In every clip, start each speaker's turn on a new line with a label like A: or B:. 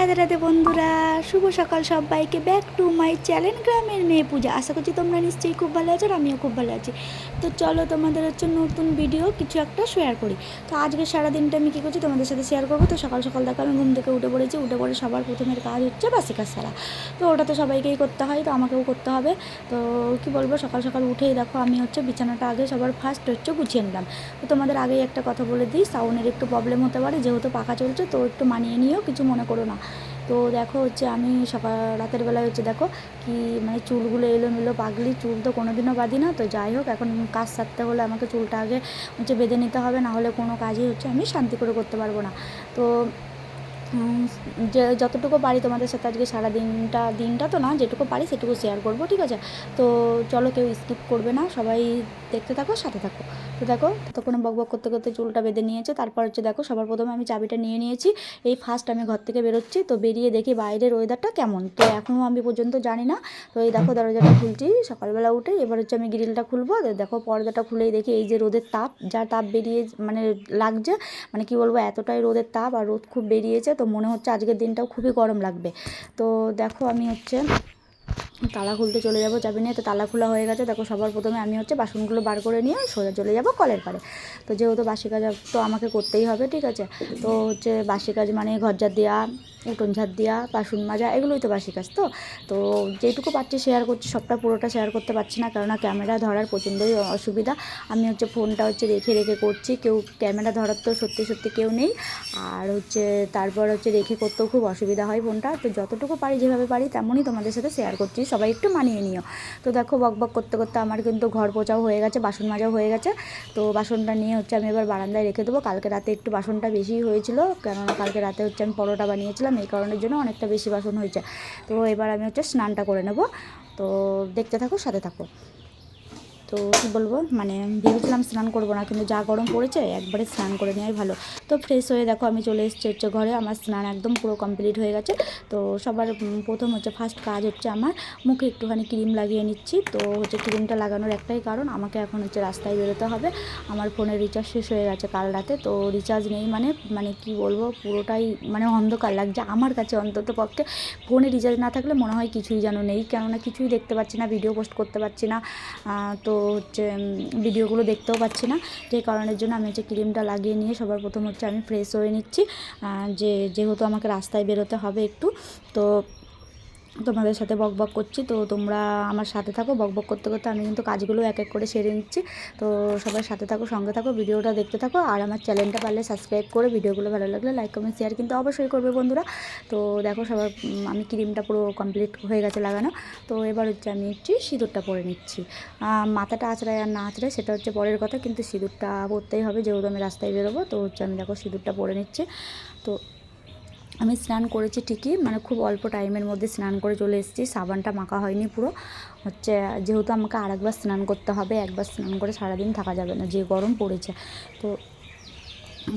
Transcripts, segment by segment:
A: রাধে রাধে বন্ধুরা, শুভ সকাল সবাইকে ব্যাক টু মাই চ্যানেল গ্রামের মেয়ে পূজা। আশা করছি তোমরা নিশ্চয়ই খুব ভালো আছো আর আমিও খুব ভালো আছি। তো চলো তোমাদের হচ্ছে নতুন ভিডিও কিছু একটা শেয়ার করি। তো আজকে সারাদিনটা আমি কী করছি তোমাদের সাথে শেয়ার করব? তো সকাল সকাল দেখো, আমি ঘুম থেকে উঠে পড়েছি, উঠে পড়ে সবার প্রথমের কাজ হচ্ছে বাসি কাজ সারা। তো ওটা তো সবাইকেই করতে হয়, তো আমাকেও করতে হবে। তো কি বলব, সকাল সকাল উঠেই দেখো, আমি হচ্ছে বিছানাটা আগে সবার ফার্স্ট হচ্ছে গুছিয়ে নিলাম। তো তোমাদের আগেই একটা কথা বলে দিই সাউন্ডের একটু প্রবলেম হতে পারে, যেহেতু পাখা চলছে, তো একটু মানিয়ে নিও, কিছু মনে করো না। তো দেখো হচ্ছে আমি সকাল, রাতের বেলায় হচ্ছে দেখো কি মানে চুলগুলো এলো এলোমেলো পাগলি, চুল তো কোনোদিনও বাঁধি না, তো যাই হোক, এখন কাজ সারতে হলে আমাকে চুলটা আগে হচ্ছে বেঁধে নিতে হবে, না হলে কোনো কাজই হচ্ছে আমি শান্তি করে করতে পারব না। তো যে যতটুকু পারি তোমাদের সাথে আজকে সারা দিনটা দিনটা তো না, যেটুকু পারি সেটুকু শেয়ার করব, ঠিক আছে? তো চলো কেউ স্কিপ করবে না, সবাই দেখতে থাকো, সাথে থাকো। তো দেখো, ততক্ষণ বক বক করতে করতে চুলটা বেঁধে নিয়েছে, তারপর হচ্ছে দেখো, সবার প্রথমে আমি চাবিটা নিয়ে নিয়েছি। এই ফার্স্ট আমি ঘর থেকে বেরোচ্ছি, তো বেরিয়ে দেখি বাইরের ওয়েদারটা কেমন। তো এখনও আমি পর্যন্ত জানি না, তো এই দেখো দরজাটা খুলছি, সকালবেলা উঠে এবার হচ্ছে আমি গ্রিলটা খুলবো দেখো পর্দাটা খুলেই দেখি এই যে রোদের তাপ, যা তাপ বেরিয়ে মানে লাগছে মানে কি বলব, এতটাই রোদের তাপ আর রোদ খুব বেরিয়েছে, তো মনে হচ্ছে আজকের দিনটাও খুবই গরম লাগবে। তো দেখো আমি হচ্ছে তালা খুলতে চলে যাব চাবি নিয়ে তো তালা খোলা হয়ে গেছে। দেখো সবার প্রথমে আমি হচ্ছে বাসনগুলো বার করে নিয়ে সোজা চলে যাব কলের পাড়ে। তো যেহেতু বাসি কাজ তো আমাকে করতেই হবে, ঠিক আছে? তো হচ্ছে বাসি কাজ মানে ঘর ঝাড় দেওয়া উঠোন ঝাড় দেওয়া বাসন মাজা, এগুলোই তো বাসি কাজ তো। তো যেটুকু পাচ্ছি শেয়ার করছি, সবটা পুরোটা শেয়ার করতে পারছি না, কেননা ক্যামেরা ধরার প্রচণ্ডই অসুবিধা। আমি হচ্ছে ফোনটা হচ্ছে রেখে রেখে করছি, কেউ ক্যামেরা ধরার তো সত্যি সত্যি কেউ নেই। আর হচ্ছে তারপর হচ্ছে রেখে করতেও খুব অসুবিধা হয় ফোনটা তো যতটুকু পারি যেভাবে পারি, তেমনই তোমাদের সাথে শেয়ার করছি। সবাই একটু মানিয়ে নিও। তো দেখো বক বক করতে করতে আমার কিন্তু ঘর পোচাও হয়ে গেছে, বাসন মাজাও হয়ে গেছে। তো বাসনটা নিয়ে হচ্ছে আমি এবার বারান্দায় রেখে দেবো। কালকে রাতে একটু বাসনটা বেশি হয়েছিল, কেননা কালকে রাতে হচ্ছে আমি পরোটা বানিয়েছিলাম, এই কারণের জন্য অনেকটা বেশি বাসন হয়েছে। তো এবার আমি হচ্ছে স্নানটা করে নেব। তো দেখতে থাকো, সাথে থাকো। তো কী বলব মানে ভেবেছিলাম স্নান করব না, কিন্তু যা গরম পড়েছে একবারে স্নান করে নেওয়াই ভালো। তো ফ্রেশ হয়ে দেখো আমি চলে এসেছি হচ্ছে ঘরে, আমার স্নান একদম পুরো কমপ্লিট হয়ে গেছে। তো সবার প্রথম হচ্ছে ফার্স্ট কাজ হচ্ছে আমার মুখে একটুখানি ক্রিম লাগিয়ে নিচ্ছি। তো হচ্ছে ক্রিমটা লাগানোর একটাই কারণ, আমাকে এখন হচ্ছে রাস্তায় বেরোতে হবে। আমার ফোনের রিচার্জ শেষ হয়ে গেছে কাল রাতে, তো রিচার্জ নেই মানে মানে কি বলব, পুরোটাই মানে অন্ধকার লাগছে আমার কাছে অন্তত পক্ষে। ফোনে রিচার্জ না থাকলে মনে হয় কিছুই যেন নেই, কেননা কিছুই দেখতে পাচ্ছি না ভিডিও পোস্ট করতে পারছি না। তো হচ্ছে ভিডিওগুলো দেখতেও পাচ্ছি না। যে কারণের জন্য আমি হচ্ছে ক্রিমটা লাগিয়ে নিয়ে সবার প্রথম হচ্ছে আমি ফ্রেশ হয়ে নিচ্ছি। যে, যেহেতু আমাকে রাস্তায় বেরোতে হবে একটু, তো তোমাদের সাথে বক বক করছি। তো তোমরা আমার সাথে থাকো, বক বক করতে করতে আমি কিন্তু কাজগুলো এক এক করে সেরে নিচ্ছি। তো সবাই সাথে থাকো, সঙ্গে থাকো, ভিডিওটা দেখতে থাকো। আর আমার চ্যানেলটা পারলে সাবস্ক্রাইব করে ভিডিওগুলো ভালো লাগলে লাইক কমেন্ট শেয়ার কিন্তু অবশ্যই করবে বন্ধুরা। তো দেখো সবার আমি ক্রিমটা পুরো কমপ্লিট হয়ে গেছে লাগানো। তো এবার হচ্ছে আমি হচ্ছে সিঁদুরটা পরে নিচ্ছি। মাথাটা আঁচড়ায় আর না আঁচড়ায় সেটা হচ্ছে পরের কথা, কিন্তু সিঁদুরটা পরতেই হবে, যেহেতু আমি রাস্তায় বেরোবো, তো হচ্ছে আমি দেখো সিঁদুরটা পরে নিচ্ছি। তো আমি স্নান করেছি ঠিকই মানে খুব অল্প টাইমের মধ্যে স্নান করে চলে এসেছি, সাবানটা মাখা হয়নি পুরো। হচ্ছে, যেহেতু আমাকে আরেকবার স্নান করতে হবে, একবার স্নান করে সারাদিন থাকা যাবে না, যে গরম পড়েছে। তো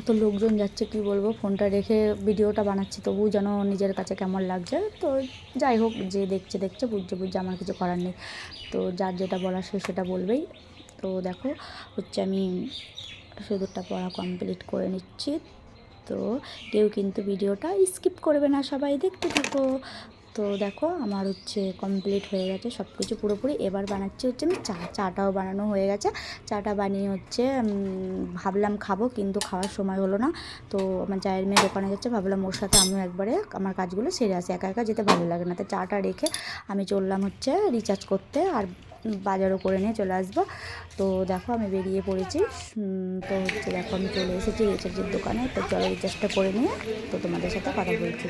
A: তো লোকজন যাচ্ছে, কি বলব, ফোনটা রেখে ভিডিওটা বানাচ্ছি তবু যেন নিজের কাছে কেমন লাগছে। তো যাই হোক, যে দেখছে দেখছে, বুঝছে বুঝছে, আমার কিছু করার নেই। তো যার যেটা বলার সে সেটা বলবেই। তো দেখো, হচ্ছে আমি সিঁদুরটা পড়া কমপ্লিট করে নিচ্ছি। তো কেউ কিন্তু ভিডিওটা স্কিপ করবে না সবাই, দেখতে থাকো। তো দেখো, আমার হচ্ছে কমপ্লিট হয়ে গেছে সব কিছু পুরোপুরি। এবার বানাচ্ছি হচ্ছে আমি চা, চাটাও বানানো হয়ে গেছে। চাটা বানিয়ে হচ্ছে ভাবলাম খাব, কিন্তু খাওয়ার সময় হলো না। তো আমার চায়ের মেয়ে দোকানে যাচ্ছে, ভাবলাম ওর সাথে আমিও একবারে আমার কাজগুলো সেরে আসি, একা একা যেতে ভালো লাগে না। তো চাটা রেখে আমি চললাম হচ্ছে রিচার্জ করতে, আর বাজারও করে নিয়ে চলে আসব। তো দেখো আমি বেরিয়ে পড়েছি। তো হচ্ছে দেখো আমি চলে এসেছি রিচার্জের দোকানে। তো চলো রিচার্জটা করে নিয়ে তো তোমাদের সাথে কথা বলছি।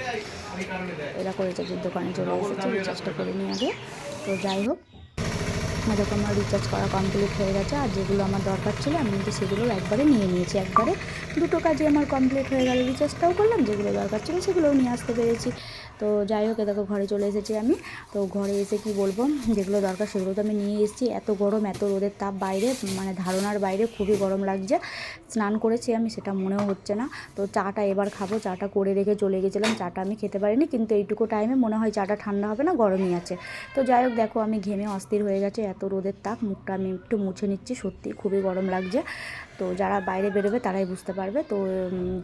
A: এরকম রিচার্জের দোকানে চলে এসেছি রিচার্জটা করে নিয়ে আগে। তো যাই হোক দেখো আমার রিচার্জ করা কমপ্লিট হয়ে গেছে। আর যেগুলো আমার দরকার ছিল, আমি কিন্তু সেগুলো একবারে নিয়ে নিয়েছি, একবারে। দুটো কাজে আমার কমপ্লিট হয়ে গেল রিচার্জটাও করলাম, যেগুলো দরকার ছিল সেগুলোও নিয়ে আসতে পেরেছি। তো যাই হোক দেখো ঘরে চলে এসেছি আমি। তো ঘরে এসে কি বলব, যেগুলো দরকার সেগুলো তো আমি নিয়ে এসেছি। এত গরম, এত রোদের তাপ বাইরে মানে ধারণার বাইরে খুবই গরম লাগছে। স্নান করেছি আমি, সেটা মনেও হচ্ছে না। তো চাটা এবার খাব, চাটা করে রেখে চলে গেছিলাম, চাটা আমি খেতে পারিনি, কিন্তু এইটুকু টাইমে মনে হয় চাটা ঠান্ডা হবে না, গরমই আছে। তো যাই হোক, দেখো আমি ঘেমে অস্থির হয়ে গেছে, এত এত রোদের তাপ, মুখটা আমি একটু মুছে নিচ্ছি, সত্যি খুবই গরম লাগছে। তো যারা বাইরে বেরোবে তারাই বুঝতে পারবে। তো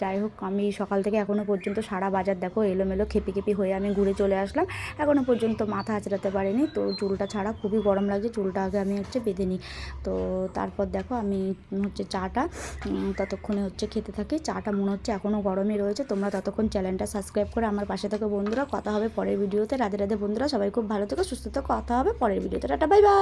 A: যাই হোক, আমি সকাল থেকে এখনও পর্যন্ত সারা বাজার দেখো এলোমেলো খেপি খেপি হয়ে আমি ঘুরে চলে আসলাম। এখনও পর্যন্ত মাথা আঁচড়াতে পারিনি। তো চুলটা ছাড়া খুবই গরম লাগছে, চুলটা আগে আমি হচ্ছে বেঁধে নিই। তো তারপর দেখো আমি হচ্ছে চাটা ততক্ষণে হচ্ছে খেতে থাকি। চাটা মনে হচ্ছে এখনও গরমই রয়েছে। তোমরা ততক্ষণ চ্যানেলটা সাবস্ক্রাইব করে আমার পাশে থাকো বন্ধুরা। কথা হবে পরের ভিডিওতে। রাধে রাধে বন্ধুরা, সবাই খুব ভালো থেকো, সুস্থ থেকো। কথা হবে পরের ভিডিওতে। Tata, bye bye.